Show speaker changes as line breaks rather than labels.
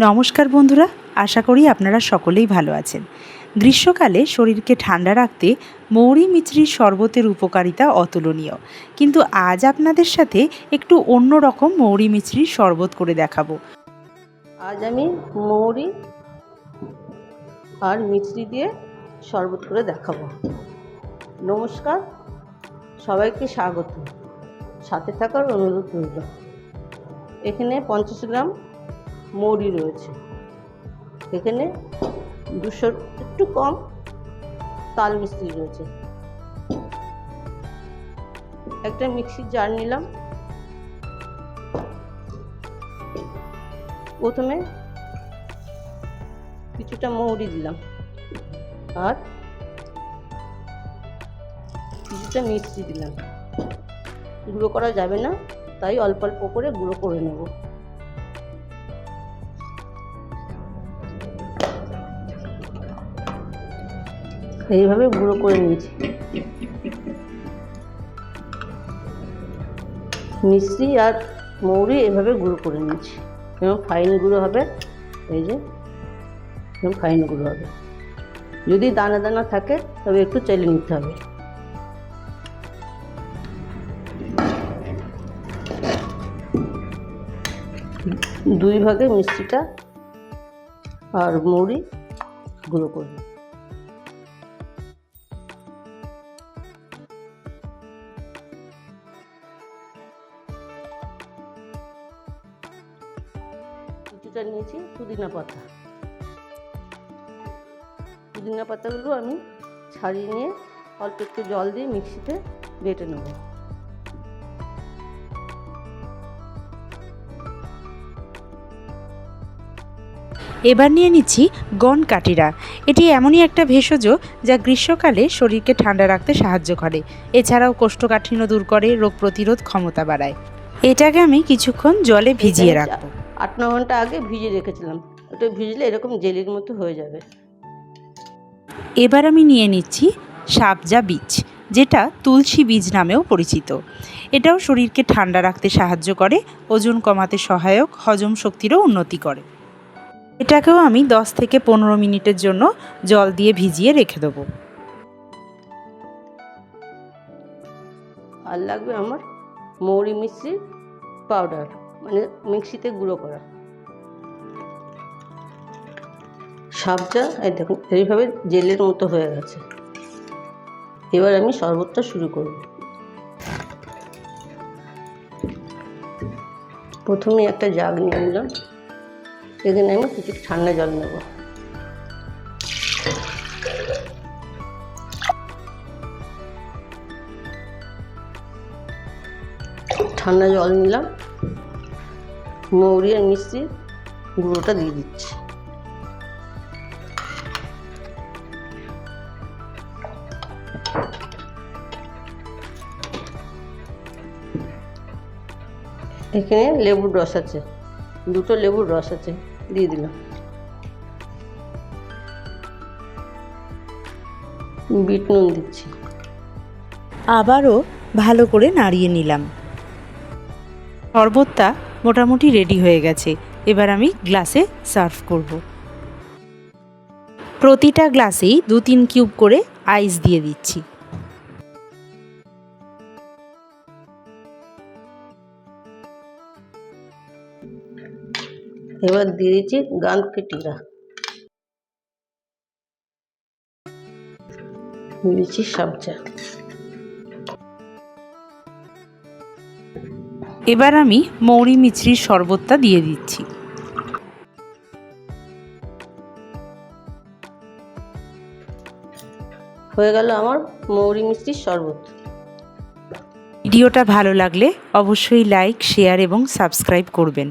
নমস্কার বন্ধুরা, আশা করি আপনারা সকলেই ভালো আছেন। গ্রীষ্মকালে শরীরকে ঠান্ডা রাখতে মৌরি মিচড়ির শরবতের উপকারিতা অতুলনীয়। কিন্তু আজ আপনাদের সাথে একটু অন্য রকম মৌরি মিচড়ির শরবত করে দেখাবো।
আজ আমি মৌরি আর মিছরি দিয়ে শরবত করে দেখাবো। নমস্কার, সবাইকে স্বাগত। সাথে থাকার অনুরোধ রইল। এখানে পঞ্চাশ গ্রাম মৌরি রয়েছে। এখানে দুশো একটু কম তাল মিস্ত্রি রয়েছে। একটা মিক্সির জার নিলাম। প্রথমে কিছুটা মৌরি দিলাম। আর কিছুটা মিষ্টি দিলাম। গুঁড়ো করা যাবে না, তাই অল্প অল্প করে গুঁড়ো করে নেব। এইভাবে গুঁড়ো করে নিয়েছি। মিষ্টি আর মৌরি এভাবে গুঁড়ো করে নিয়েছি। এবং ফাইন গুঁড়ো হবে, এই যে এবং ফাইন গুঁড়ো হবে। যদি দানা দানা থাকে, তবে একটু চেলে নিতে হবে। দুই ভাগে মিষ্টিটা আর মৌরি গুঁড়ো করবে। কিছুটা নিয়েছি পুদিনা পাতা। পুদিনা পাতাগুলো আমি ছাড়িয়ে নিয়ে অল্প একটু জল দিয়ে মিক্সিতে বেটে নেব।
এবার নিয়ে নিচ্ছি গন কাটিরা। এটি এমনই একটা ভেষজ যা গ্রীষ্মকালে শরীরকে ঠান্ডা রাখতে সাহায্য করে। এছাড়াও কোষ্ঠকাঠিন্য দূর করে রোগ প্রতিরোধ ক্ষমতা বাড়ায়। এটাকে আমি কিছুক্ষণ জলে ভিজিয়ে রাখব।
আট ন ঘণ্টা আগে ভিজিয়ে রেখেছিলাম। ওটা ভিজলে এরকম জেলির মতো হয়ে যাবে।
এবার আমি নিয়ে নিচ্ছি সাবজা বীজ যেটা তুলসী বীজ নামেও পরিচিত। এটাও শরীরকে ঠান্ডা রাখতে সাহায্য করে ওজন কমাতে সহায়ক হজম শক্তিরও উন্নতি করে। এটাকেও আমি 10 থেকে পনেরো মিনিটের জন্য জল দিয়ে ভিজিয়ে রেখে দেবো।
আর লাগবে আমার মৌরি মিশ্রি পাউডার। মানে মিক্সিতে গুঁড়ো করা। সাবজা এই দেখুন, এইভাবে জেলের মতো হয়ে গেছে। এবার আমি শরবতটা শুরু করব। প্রথমে একটা জাগ নিয়ে নিলাম। এখানে আমি কিছু ঠান্ডা জল নেব। ঠান্ডা জল নিলাম। মৌরি আর মিষ্টি গুঁড়োটা দিয়ে দিচ্ছি। এখানে লেবুর রস আছে, দুটো লেবুর রস আছে, দিয়ে দিলাম। বিট নুন দিচ্ছি।
আবারও ভালো করে নাড়িয়ে নিলাম। শরবতটা মোটামুটি রেডি হয়ে গেছে। এবার আমি গ্লাসে সার্ভ করব। প্রতিটা গ্লাসেই দু তিন কিউব করে আইস দিয়ে দিচ্ছি।
এবার দিয়ে দিচ্ছি গান কেটিরা দিচ্ছি সবজা।
এবার আমি মৌরি মিছরির শরবতটা দিয়ে দিচ্ছি।
হয়ে গেল আমার মৌরি মিষ্টির শরবত।
ভিডিওটা ভালো লাগলে অবশ্যই লাইক শেয়ার এবং সাবস্ক্রাইব করবেন।